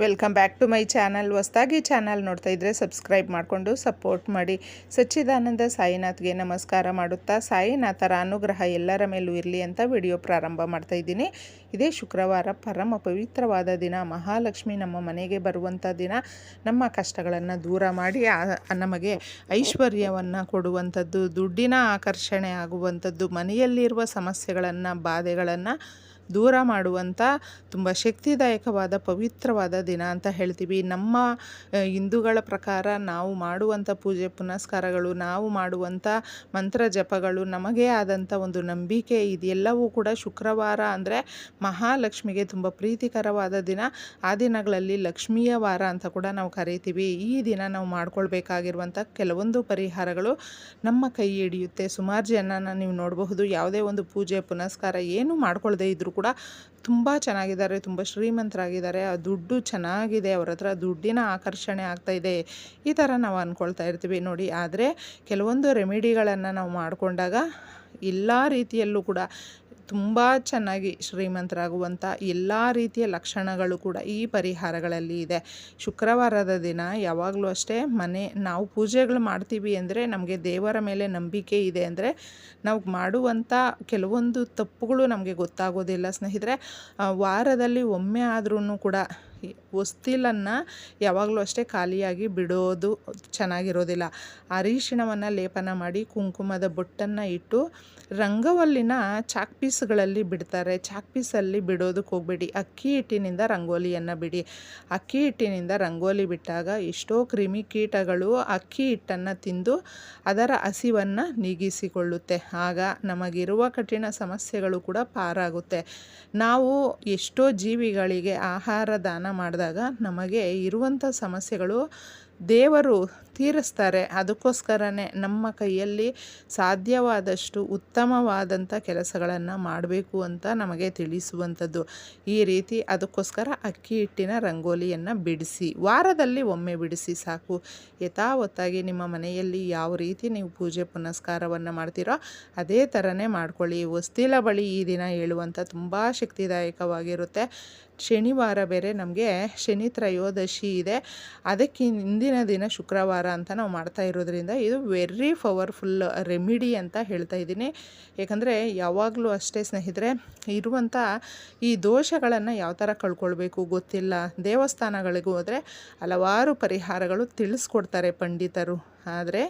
Welcome back to my channel. ಹೊಸ್ದಾಗಿ channel ನೋಡ್ತಾ ಇದ್ದರೆ ಸಬ್ಸ್ಕ್ರೈಬ್ ಮಾಡಿಕೊಂಡು ಸಪೋರ್ಟ್ ಮಾಡಿ. ಸಚ್ಚಿದಾನಂದ ಸಾಯಿನಾಥ್ಗೆ ನಮಸ್ಕಾರ ಮಾಡುತ್ತಾ, ಸಾಯಿನಾಥರ ಅನುಗ್ರಹ ಎಲ್ಲರ ಮೇಲೂ ಇರಲಿ ಅಂತ ವಿಡಿಯೋ ಪ್ರಾರಂಭ ಮಾಡ್ತಾ ಇದ್ದೀನಿ. ಇದೇ ಶುಕ್ರವಾರ ಪರಮ ಪವಿತ್ರವಾದ ದಿನ. ಮಹಾಲಕ್ಷ್ಮಿ ನಮ್ಮ ಮನೆಗೆ ಬರುವಂಥ ದಿನ. ನಮ್ಮ ಕಷ್ಟಗಳನ್ನು ದೂರ ಮಾಡಿ ನಮಗೆ ಐಶ್ವರ್ಯವನ್ನು ಕೊಡುವಂಥದ್ದು, ದುಡ್ಡಿನ ಆಕರ್ಷಣೆ ಆಗುವಂಥದ್ದು, ಮನೆಯಲ್ಲಿರುವ ಸಮಸ್ಯೆಗಳನ್ನು, ಬಾಧೆಗಳನ್ನು ದೂರ ಮಾಡುವಂಥ ತುಂಬ ಶಕ್ತಿದಾಯಕವಾದ, ಪವಿತ್ರವಾದ ದಿನ ಅಂತ ಹೇಳ್ತೀವಿ. ನಮ್ಮ ಹಿಂದೂಗಳ ಪ್ರಕಾರ ನಾವು ಮಾಡುವಂಥ ಪೂಜೆ, ಪುನಸ್ಕಾರಗಳು, ನಾವು ಮಾಡುವಂಥ ಮಂತ್ರ ಜಪಗಳು ನಮಗೆ ಆದಂಥ ಒಂದು ನಂಬಿಕೆ ಇದೆಲ್ಲವೂ ಕೂಡ ಶುಕ್ರವಾರ ಅಂದರೆ ಮಹಾಲಕ್ಷ್ಮಿಗೆ ತುಂಬ ಪ್ರೀತಿಕರವಾದ ದಿನ. ಆ ದಿನಗಳಲ್ಲಿ ಲಕ್ಷ್ಮಿಯ ವಾರ ಅಂತ ಕೂಡ ನಾವು ಕರಿತೀವಿ. ಈ ದಿನ ನಾವು ಮಾಡ್ಕೊಳ್ಬೇಕಾಗಿರುವಂಥ ಕೆಲವೊಂದು ಪರಿಹಾರಗಳು ನಮ್ಮ ಕೈ ಹಿಡಿಯುತ್ತೆ. ಸುಮಾರು ಜನನ ನೀವು ನೋಡಬಹುದು, ಯಾವುದೇ ಒಂದು ಪೂಜೆ, ಪುನಸ್ಕಾರ ಏನು ಮಾಡ್ಕೊಳ್ಳದೇ ಇದ್ದರೂ ಕೂಡ ತುಂಬ ಚೆನ್ನಾಗಿದ್ದಾರೆ, ತುಂಬ ಶ್ರೀಮಂತರಾಗಿದ್ದಾರೆ. ಆ ದುಡ್ಡು ಚೆನ್ನಾಗಿದೆ, ಅವ್ರ ಹತ್ರ ದುಡ್ಡಿನ ಆಕರ್ಷಣೆ ಆಗ್ತಾ ಇದೆ. ಈ ಥರ ನಾವು ಅಂದ್ಕೊಳ್ತಾ ಇರ್ತೀವಿ ನೋಡಿ. ಆದರೆ ಕೆಲವೊಂದು ರೆಮಿಡಿಗಳನ್ನು ನಾವು ಮಾಡಿಕೊಂಡಾಗ ಎಲ್ಲ ರೀತಿಯಲ್ಲೂ ಕೂಡ ತುಂಬ ಚೆನ್ನಾಗಿ ಶ್ರೀಮಂತರಾಗುವಂಥ ಎಲ್ಲ ರೀತಿಯ ಲಕ್ಷಣಗಳು ಕೂಡ ಈ ಪರಿಹಾರಗಳಲ್ಲಿ ಇದೆ. ಶುಕ್ರವಾರದ ದಿನ ಯಾವಾಗಲೂ ಅಷ್ಟೇ ಮನೆ, ನಾವು ಪೂಜೆಗಳು ಮಾಡ್ತೀವಿ ಅಂದರೆ ನಮಗೆ ದೇವರ ಮೇಲೆ ನಂಬಿಕೆ ಇದೆ ಅಂದರೆ ನಾವು ಮಾಡುವಂಥ ಕೆಲವೊಂದು ತಪ್ಪುಗಳು ನಮಗೆ ಗೊತ್ತಾಗೋದಿಲ್ಲ. ಸ್ನೇಹಿತರೆ ವಾರದಲ್ಲಿ ಒಮ್ಮೆ ಆದ್ರೂ ಕೂಡ ಹೊಸ್ತಿಲನ್ನು ಯಾವಾಗಲೂ ಅಷ್ಟೇ ಖಾಲಿಯಾಗಿ ಬಿಡೋದು ಚೆನ್ನಾಗಿರೋದಿಲ್ಲ. ಅರಿಶಿಣವನ್ನು ಲೇಪನ ಮಾಡಿ ಕುಂಕುಮದ ಬೊಟ್ಟನ್ನು ಇಟ್ಟು ರಂಗವಲ್ಲಿನ ಚಾಕ್ ಪೀಸ್ಗಳಲ್ಲಿ ಬಿಡ್ತಾರೆ. ಚಾಕ್ ಪೀಸಲ್ಲಿ ಬಿಡೋದಕ್ಕೆ ಹೋಗಬೇಡಿ. ಅಕ್ಕಿ ಹಿಟ್ಟಿನಿಂದ ರಂಗೋಲಿಯನ್ನು ಬಿಡಿ. ಅಕ್ಕಿ ಹಿಟ್ಟಿನಿಂದ ರಂಗೋಲಿ ಬಿಟ್ಟಾಗ ಎಷ್ಟೋ ಕ್ರಿಮಿ ಕೀಟಗಳು ಅಕ್ಕಿ ಹಿಟ್ಟನ್ನು ತಿಂದು ಅದರ ಹಸಿವನ್ನು ನೀಗಿಸಿಕೊಳ್ಳುತ್ತೆ. ಆಗ ನಮಗಿರುವ ಕಠಿಣ ಸಮಸ್ಯೆಗಳು ಕೂಡ ಪಾರಾಗುತ್ತೆ. ನಾವು ಎಷ್ಟೋ ಜೀವಿಗಳಿಗೆ ಆಹಾರ ದಾನ ಮಾಡಿದಾಗ ನಮಗೆ ಇರುವಂಥ ಸಮಸ್ಯೆಗಳು ದೇವರು ತೀರಿಸ್ತಾರೆ. ಅದಕ್ಕೋಸ್ಕರನೇ ನಮ್ಮ ಕೈಯಲ್ಲಿ ಸಾಧ್ಯವಾದಷ್ಟು ಉತ್ತಮವಾದಂಥ ಕೆಲಸಗಳನ್ನು ಮಾಡಬೇಕು ಅಂತ ನಮಗೆ ತಿಳಿಸುವಂಥದ್ದು. ಈ ರೀತಿ ಅದಕ್ಕೋಸ್ಕರ ಅಕ್ಕಿ ಹಿಟ್ಟಿನ ರಂಗೋಲಿಯನ್ನು ಬಿಡಿಸಿ, ವಾರದಲ್ಲಿ ಒಮ್ಮೆ ಬಿಡಿಸಿ ಸಾಕು. ಯಥಾವತ್ತಾಗಿ ನಿಮ್ಮ ಮನೆಯಲ್ಲಿ ಯಾವ ರೀತಿ ನೀವು ಪೂಜೆ ಪುನಸ್ಕಾರವನ್ನು ಮಾಡ್ತೀರೋ ಅದೇ ಥರನೇ ಮಾಡ್ಕೊಳ್ಳಿ. ಹೊಸ್ತಿಲ ಬಳಿ ಈ ದಿನ ಹೇಳುವಂಥ ತುಂಬ ಶಕ್ತಿದಾಯಕವಾಗಿರುತ್ತೆ. ಶನಿವಾರ ಬೇರೆ ನಮಗೆ ಶನಿ ತ್ರಯೋದಶಿ ಇದೆ. ಅದಕ್ಕೆ ದಿನ ಶುಕ್ರವಾರ ಅಂತ ನಾವು ಮಾಡ್ತಾ ಇರೋದ್ರಿಂದ ಇದು ವೆರಿ ಪವರ್ಫುಲ್ ರೆಮಿಡಿ ಅಂತ ಹೇಳ್ತಾ ಇದ್ದೀನಿ. ಯಾಕಂದರೆ ಯಾವಾಗಲೂ ಅಷ್ಟೇ ಸ್ನೇಹಿತರೆ ಇರುವಂಥ ಈ ದೋಷಗಳನ್ನು ಯಾವ ಥರ ಕಳ್ಕೊಳ್ಬೇಕು ಗೊತ್ತಿಲ್ಲ. ದೇವಸ್ಥಾನಗಳಿಗೂ ಹೋದರೆ ಹಲವಾರು ಪರಿಹಾರಗಳು ತಿಳಿಸ್ಕೊಡ್ತಾರೆ ಪಂಡಿತರು. ಆದರೆ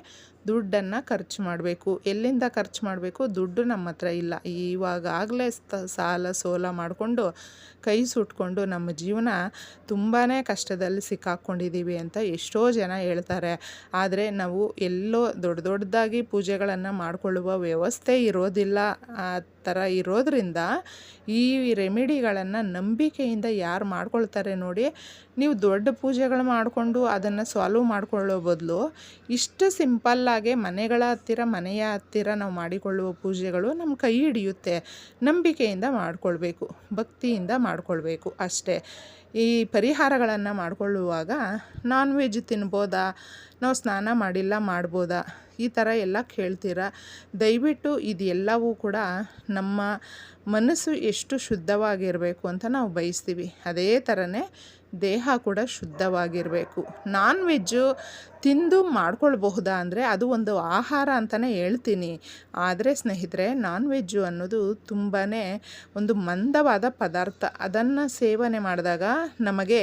ದುಡ್ಡನ್ನು ಖರ್ಚು ಮಾಡಬೇಕು. ಎಲ್ಲಿಂದ ಖರ್ಚು ಮಾಡಬೇಕು? ದುಡ್ಡು ನಮ್ಮ ಹತ್ರ ಇಲ್ಲ. ಇವಾಗಲೇ ಸಾಲ ಸೋಲ ಮಾಡಿಕೊಂಡು ಕೈ ಸುಟ್ಕೊಂಡು ನಮ್ಮ ಜೀವನ ತುಂಬಾ ಕಷ್ಟದಲ್ಲಿ ಸಿಕ್ಕಾಕ್ಕೊಂಡಿದ್ದೀವಿ ಅಂತ ಎಷ್ಟೋ ಜನ ಹೇಳ್ತಾರೆ. ಆದರೆ ನಾವು ಎಲ್ಲೋ ದೊಡ್ಡ ದೊಡ್ಡದಾಗಿ ಪೂಜೆಗಳನ್ನು ಮಾಡಿಕೊಳ್ಳುವ ವ್ಯವಸ್ಥೆ ಇರೋದಿಲ್ಲ. ಥರ ಇರೋದರಿಂದ ಈ ರೆಮಿಡಿಗಳನ್ನು ನಂಬಿಕೆಯಿಂದ ಯಾರು ಮಾಡ್ಕೊಳ್ತಾರೆ ನೋಡಿ, ನೀವು ದೊಡ್ಡ ಪೂಜೆಗಳು ಮಾಡಿಕೊಂಡು ಅದನ್ನು ಸಾಲ್ವ್ ಮಾಡಿಕೊಳ್ಳೋ ಬದಲು ಇಷ್ಟು ಸಿಂಪಲ್ಲಾಗೆ ಮನೆಗಳ ಹತ್ತಿರ, ಮನೆಯ ಹತ್ತಿರ ನಾವು ಮಾಡಿಕೊಳ್ಳುವ ಪೂಜೆಗಳು ನಮ್ಮ ಕೈ ಹಿಡಿಯುತ್ತೆ. ನಂಬಿಕೆಯಿಂದ ಮಾಡಿಕೊಳ್ಬೇಕು, ಭಕ್ತಿಯಿಂದ ಮಾಡಿಕೊಳ್ಬೇಕು ಅಷ್ಟೇ. ಈ ಪರಿಹಾರಗಳನ್ನು ಮಾಡಿಕೊಳ್ಳುವಾಗ ನಾನ್ ವೆಜ್ ತಿನ್ಬೋದಾ? ನಾವು ಸ್ನಾನ ಮಾಡಿಲ್ಲ ಮಾಡ್ಬೋದಾ? ಈ ಥರ ಎಲ್ಲ ಕೇಳ್ತೀರ. ದಯವಿಟ್ಟು ಇದೆಲ್ಲವೂ ಕೂಡ ನಮ್ಮ ಮನಸ್ಸು ಎಷ್ಟು ಶುದ್ಧವಾಗಿರಬೇಕು ಅಂತ ನಾವು ಬಯಸ್ತೀವಿ. ಅದೇ ಥರನೇ ದೇಹ ಕೂಡ ಶುದ್ಧವಾಗಿರಬೇಕು. ನಾನ್ ವೆಜ್ಜು ತಿಂದು ಮಾಡ್ಕೊಳ್ಬಹುದಾ ಅಂದರೆ ಅದು ಒಂದು ಆಹಾರ ಅಂತಲೇ ಹೇಳ್ತೀನಿ. ಆದರೆ ಸ್ನೇಹಿತರೆ ನಾನ್ ವೆಜ್ಜು ಅನ್ನೋದು ತುಂಬಾ ಒಂದು ಮಂದವಾದ ಪದಾರ್ಥ. ಅದನ್ನು ಸೇವನೆ ಮಾಡಿದಾಗ ನಮಗೆ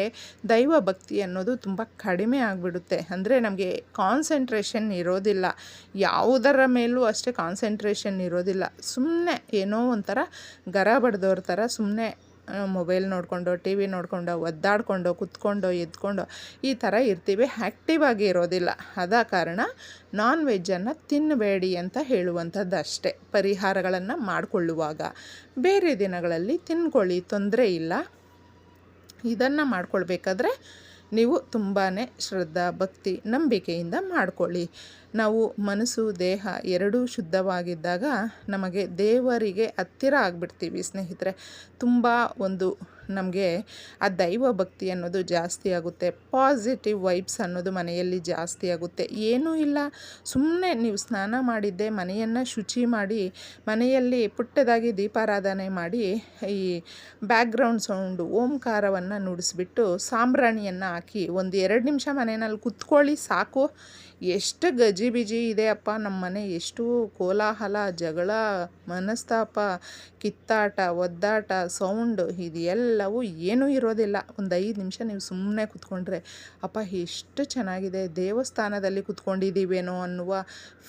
ದೈವ ಭಕ್ತಿ ಅನ್ನೋದು ತುಂಬ ಕಡಿಮೆ ಆಗಿಬಿಡುತ್ತೆ. ಅಂದರೆ ನಮಗೆ ಕಾನ್ಸಂಟ್ರೇಷನ್ ಇರೋದಿಲ್ಲ. ಯಾವುದರ ಮೇಲೂ ಅಷ್ಟೇ ಕಾನ್ಸಂಟ್ರೇಷನ್ ಇರೋದಿಲ್ಲ. ಸುಮ್ಮನೆ ಏನೋ ಒಂಥರ ಗರ ಬಡ್ದವ್ರ ಥರ ಸುಮ್ಮನೆ ಮೊಬೈಲ್ ನೋಡಿಕೊಂಡು, ಟಿ ವಿ ನೋಡಿಕೊಂಡು, ಒದ್ದಾಡಿಕೊಂಡು, ಕುತ್ಕೊಂಡು ಎದ್ಕೊಂಡು ಈ ಥರ ಇರ್ತೀವಿ. ಆ್ಯಕ್ಟಿವ್ ಆಗಿ ಇರೋದಿಲ್ಲ. ಅದ ಕಾರಣ ನಾನ್ ವೆಜ್ಜನ್ನು ತಿನ್ನಬೇಡಿ ಅಂತ ಹೇಳುವಂಥದ್ದು ಅಷ್ಟೇ ಪರಿಹಾರಗಳನ್ನು ಮಾಡಿಕೊಳ್ಳುವಾಗ. ಬೇರೆ ದಿನಗಳಲ್ಲಿ ತಿನ್ಕೊಳ್ಳಿ, ತೊಂದರೆ ಇಲ್ಲ. ಇದನ್ನು ಮಾಡ್ಕೊಳ್ಬೇಕಾದ್ರೆ ನೀವು ತುಂಬಾ ಶ್ರದ್ಧಾ, ಭಕ್ತಿ, ನಂಬಿಕೆಯಿಂದ ಮಾಡ್ಕೊಳ್ಳಿ. ನಾವು ಮನಸ್ಸು, ದೇಹ ಎರಡೂ ಶುದ್ಧವಾಗಿದ್ದಾಗ ನಮಗೆ ದೇವರಿಗೆ ಹತ್ತಿರ ಆಗಿಬಿಡ್ತೀವಿ ಸ್ನೇಹಿತರೆ. ತುಂಬ ಒಂದು ನಮಗೆ ಆ ದೈವ ಭಕ್ತಿ ಅನ್ನೋದು ಜಾಸ್ತಿ ಆಗುತ್ತೆ. ಪಾಸಿಟಿವ್ ವೈಬ್ಸ್ ಅನ್ನೋದು ಮನೆಯಲ್ಲಿ ಜಾಸ್ತಿ ಆಗುತ್ತೆ. ಏನೂ ಇಲ್ಲ. ಸುಮ್ಮನೆ ನೀವು ಸ್ನಾನ ಮಾಡಿದ್ದೆ, ಮನೆಯನ್ನು ಶುಚಿ ಮಾಡಿ, ಮನೆಯಲ್ಲಿ ಪುಟ್ಟದಾಗಿ ದೀಪಾರಾಧನೆ ಮಾಡಿ, ಈ ಬ್ಯಾಕ್ಗ್ರೌಂಡ್ ಸೌಂಡು ಓಂಕಾರವನ್ನು ನುಡಿಸ್ಬಿಟ್ಟು, ಸಾಂಬ್ರಾಣಿಯನ್ನು ಹಾಕಿ, ಒಂದು ಎರಡು ನಿಮಿಷ ಮನೆಯಲ್ಲಿ ಕುತ್ಕೊಳ್ಳಿ, ಸಾಕು. ಎಷ್ಟು ಗಜಿಬಿಜಿ ಇದೆ ಅಪ್ಪ ನಮ್ಮ ಮನೆ, ಎಷ್ಟು ಕೋಲಾಹಲ, ಜಗಳ, ಮನಸ್ತಾಪ, ಕಿತ್ತಾಟ, ಒದ್ದಾಟ, ಸೌಂಡು ಇದೆಲ್ಲವೂ ಏನೂ ಇರೋದಿಲ್ಲ. ಒಂದು ಐದು ನಿಮಿಷ ನೀವು ಸುಮ್ಮನೆ ಕುತ್ಕೊಂಡ್ರೆ ಅಪ್ಪ ಎಷ್ಟು ಚೆನ್ನಾಗಿದೆ, ದೇವಸ್ಥಾನದಲ್ಲಿ ಕುತ್ಕೊಂಡಿದ್ದೀವೇನೋ ಅನ್ನುವ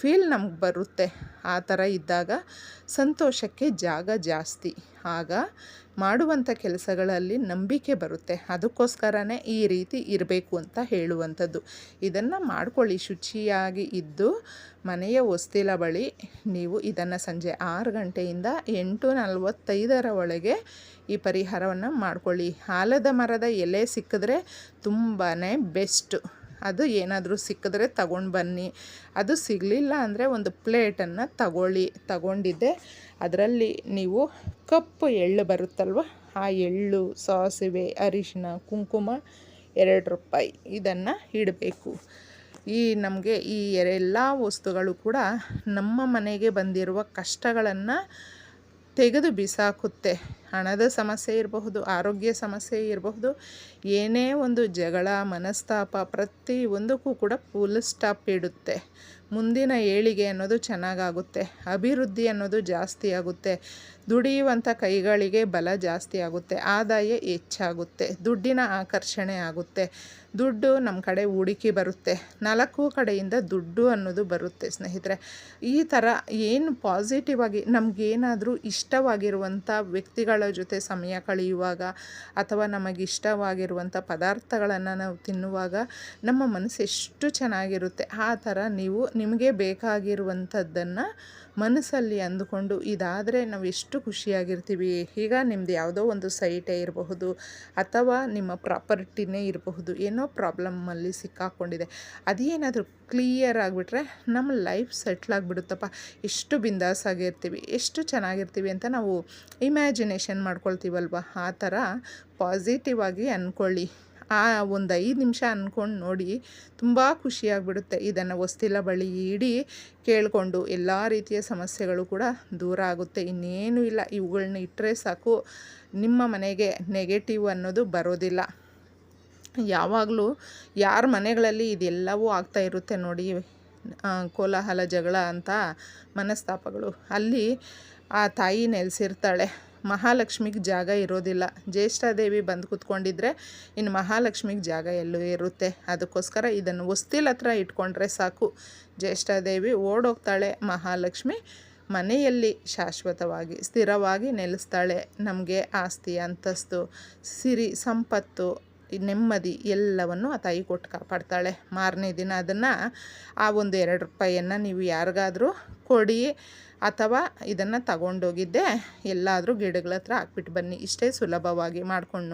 ಫೀಲ್ ನಮ್ಗೆ ಬರುತ್ತೆ. ಆ ಥರ ಇದ್ದಾಗ ಸಂತೋಷಕ್ಕೆ ಜಾಗ ಜಾಸ್ತಿ. ಆಗ ಮಾಡುವಂಥ ಕೆಲಸಗಳಲ್ಲಿ ನಂಬಿಕೆ ಬರುತ್ತೆ. ಅದಕ್ಕೋಸ್ಕರನೇ ಈ ರೀತಿ ಇರಬೇಕು ಅಂತ ಹೇಳುವಂಥದ್ದು. ಇದನ್ನು ಮಾಡ್ಕೊಳ್ಳಿ. ಶುಚಿಯಾಗಿ ಇದ್ದು ಮನೆಯ ಹೊಸ್ತಿಲ ಬಳಿ ನೀವು ಇದನ್ನು ಸಂಜೆ ಆರು ಗಂಟೆಯಿಂದ ಎಂಟು ನಲವತ್ತೈದರ ಒಳಗೆ ಈ ಪರಿಹಾರವನ್ನು ಮಾಡ್ಕೊಳ್ಳಿ. ಆಲದ ಮರದ ಎಲೆ ಸಿಕ್ಕಿದ್ರೆ ತುಂಬಾ ಬೆಸ್ಟು. ಅದು ಏನಾದರೂ ಸಿಕ್ಕಿದ್ರೆ ತಗೊಂಡು ಬನ್ನಿ. ಅದು ಸಿಗಲಿಲ್ಲ ಅಂದರೆ ಒಂದು ಪ್ಲೇಟನ್ನು ತಗೊಳ್ಳಿ, ತಗೊಂಡಿದ್ದೆ. ಅದರಲ್ಲಿ ನೀವು ಕಪ್ಪು ಎಳ್ಳು ಬರುತ್ತಲ್ವ, ಆ ಎಳ್ಳು, ಸಾಸಿವೆ, ಅರಿಶಿನ, ಕುಂಕುಮ ಎರಡು ರೂಪಾಯಿ ಇದನ್ನು ಇಡಬೇಕು. ಈ ನಮಗೆ ಈ ಎಲ್ಲ ವಸ್ತುಗಳು ಕೂಡ ನಮ್ಮ ಮನೆಗೆ ಬಂದಿರುವ ಕಷ್ಟಗಳನ್ನು ತೆಗೆದು ಬಿಸಾಕುತ್ತೆ. ಹಣದ ಸಮಸ್ಯೆ ಇರಬಹುದು, ಆರೋಗ್ಯ ಸಮಸ್ಯೆ ಇರಬಹುದು. ಏನೇ ಒಂದು ಜಗಳ, ಮನಸ್ತಾಪ ಪ್ರತಿಯೊಂದಕ್ಕೂ ಕೂಡ ಫುಲ್ ಸ್ಟಾಪ್ ಇಡುತ್ತೆ. ಮುಂದಿನ ಏಳಿಗೆ ಅನ್ನೋದು ಚೆನ್ನಾಗಾಗುತ್ತೆ. ಅಭಿವೃದ್ಧಿ ಅನ್ನೋದು ಜಾಸ್ತಿ ಆಗುತ್ತೆ. ದುಡಿಯುವಂಥ ಕೈಗಳಿಗೆ ಬಲ ಜಾಸ್ತಿ ಆಗುತ್ತೆ. ಆದಾಯ ಹೆಚ್ಚಾಗುತ್ತೆ. ದುಡ್ಡಿನ ಆಕರ್ಷಣೆ ಆಗುತ್ತೆ. ದುಡ್ಡು ನಮ್ಮ ಕಡೆ ಹೂಡಿಕೆ ಬರುತ್ತೆ. ನಾಲ್ಕು ಕಡೆಯಿಂದ ದುಡ್ಡು ಅನ್ನೋದು ಬರುತ್ತೆ ಸ್ನೇಹಿತರೆ. ಈ ಥರ ಏನು ಪಾಸಿಟಿವ್ ಆಗಿ ನಮಗೇನಾದರೂ ಇಷ್ಟವಾಗಿರುವಂಥ ವ್ಯಕ್ತಿಗಳ ಜೊತೆ ಸಮಯ ಕಳೆಯುವಾಗ ಅಥವಾ ನಮಗಿಷ್ಟವಾಗಿರುವಂಥ ಪದಾರ್ಥಗಳನ್ನು ನಾವು ತಿನ್ನುವಾಗ ನಮ್ಮ ಮನಸ್ಸು ಎಷ್ಟು ಚೆನ್ನಾಗಿರುತ್ತೆ. ಆ ಥರ ನೀವು ನಿಮಗೆ ಬೇಕಾಗಿರುವಂಥದ್ದನ್ನು ಮನಸ್ಸಲ್ಲಿ ಅಂದುಕೊಂಡು ಇದಾದರೆ ನಾವು ಎಷ್ಟು ಖುಷಿಯಾಗಿರ್ತೀವಿ. ಈಗ ನಿಮ್ಮದು ಯಾವುದೋ ಒಂದು ಸೈಟೇ ಇರಬಹುದು ಅಥವಾ ನಿಮ್ಮ ಪ್ರಾಪರ್ಟಿನೇ ಇರಬಹುದು. ಏನೋ ಪ್ರಾಬ್ಲಮ್ಮಲ್ಲಿ ಸಿಕ್ಕಾಕ್ಕೊಂಡಿದೆ ಅದೇನಾದರೂ ಕ್ಲಿಯರ್ ಆಗಿಬಿಟ್ರೆ ನಮ್ಮ ಲೈಫ್ ಸೆಟ್ಲ್ ಆಗಿಬಿಡುತ್ತಪ್ಪ. ಎಷ್ಟು ಬಿಂದಾಸಾಗಿರ್ತೀವಿ ಎಷ್ಟು ಚೆನ್ನಾಗಿರ್ತೀವಿ ಅಂತ ನಾವು ಇಮ್ಯಾಜಿನೇಷನ್ ಮಾಡ್ಕೊಳ್ತೀವಲ್ವ? ಆ ಥರ ಪಾಸಿಟಿವ್ ಆಗಿ ಅಂದ್ಕೊಳ್ಳಿ. ಆ ಒಂದು ಐದು ನಿಮಿಷ ಅಂದ್ಕೊಂಡು ನೋಡಿ ತುಂಬ ಖುಷಿಯಾಗಿಬಿಡುತ್ತೆ. ಇದನ್ನು ಹೊಸ್ತಿಲ ಬಳಿ ಇಡಿ ಕೇಳಿಕೊಂಡು ಎಲ್ಲ ರೀತಿಯ ಸಮಸ್ಯೆಗಳು ಕೂಡ ದೂರ ಆಗುತ್ತೆ. ಇನ್ನೇನು ಇಲ್ಲ. ಇವುಗಳನ್ನ ಇಟ್ಟರೆ ಸಾಕು. ನಿಮ್ಮ ಮನೆಗೆ ನೆಗೆಟಿವ್ ಅನ್ನೋದು ಬರೋದಿಲ್ಲ. ಯಾವಾಗಲೂ ಯಾರ ಮನೆಗಳಲ್ಲಿ ಇದೆಲ್ಲವೂ ಆಗ್ತಾ ಇರುತ್ತೆ ನೋಡಿ ಕೋಲಾಹಲ, ಜಗಳ ಅಂತ ಮನಸ್ತಾಪಗಳು. ಅಲ್ಲಿ ಆ ತಾಯಿ ನೆಲೆಸಿರ್ತಾಳೆ. ಮಹಾಲಕ್ಷ್ಮಿಗೆ ಜಾಗ ಇರೋದಿಲ್ಲ. ಜ್ಯೇಷ್ಠಾದೇವಿ ಬಂದು ಕೂತ್ಕೊಂಡಿದ್ರೆ ಇನ್ನು ಮಹಾಲಕ್ಷ್ಮಿಗೆ ಜಾಗ ಎಲ್ಲೂ ಇರುತ್ತೆ. ಅದಕ್ಕೋಸ್ಕರ ಇದನ್ನು ಹೊಸ್ತಿಲ್ ಹತ್ರ ಇಟ್ಕೊಂಡ್ರೆ ಸಾಕು. ಜ್ಯೇಷ್ಠಾದೇವಿ ಓಡೋಗ್ತಾಳೆ ಮಹಾಲಕ್ಷ್ಮಿ. ಮನೆಯಲ್ಲಿ ಶಾಶ್ವತವಾಗಿ, ಸ್ಥಿರವಾಗಿ ನೆಲೆಸ್ತಾಳೆ. ನಮಗೆ ಆಸ್ತಿ, ಅಂತಸ್ತು, ಸಿರಿ, ಸಂಪತ್ತು, ನೆಮ್ಮದಿ ಎಲ್ಲವನ್ನು ಆ ತಾಯಿ ಕೊಟ್ಟು ಕಾಪಾಡ್ತಾಳೆ. ಮಾರನೇ ದಿನ ಅದನ್ನು ಆ ಒಂದು ಎರಡು ರೂಪಾಯಿಯನ್ನು ನೀವು ಯಾರಿಗಾದರೂ ಕೊಡಿ ಅಥವಾ ಇದನ್ನು ತಗೊಂಡೋಗಿದ್ದೆ ಎಲ್ಲಾದರೂ ಗಿಡಗಳ ಹತ್ರ ಹಾಕ್ಬಿಟ್ಟು ಬನ್ನಿ. ಇಷ್ಟೇ ಸುಲಭವಾಗಿ ಮಾಡಿಕೊಂಡು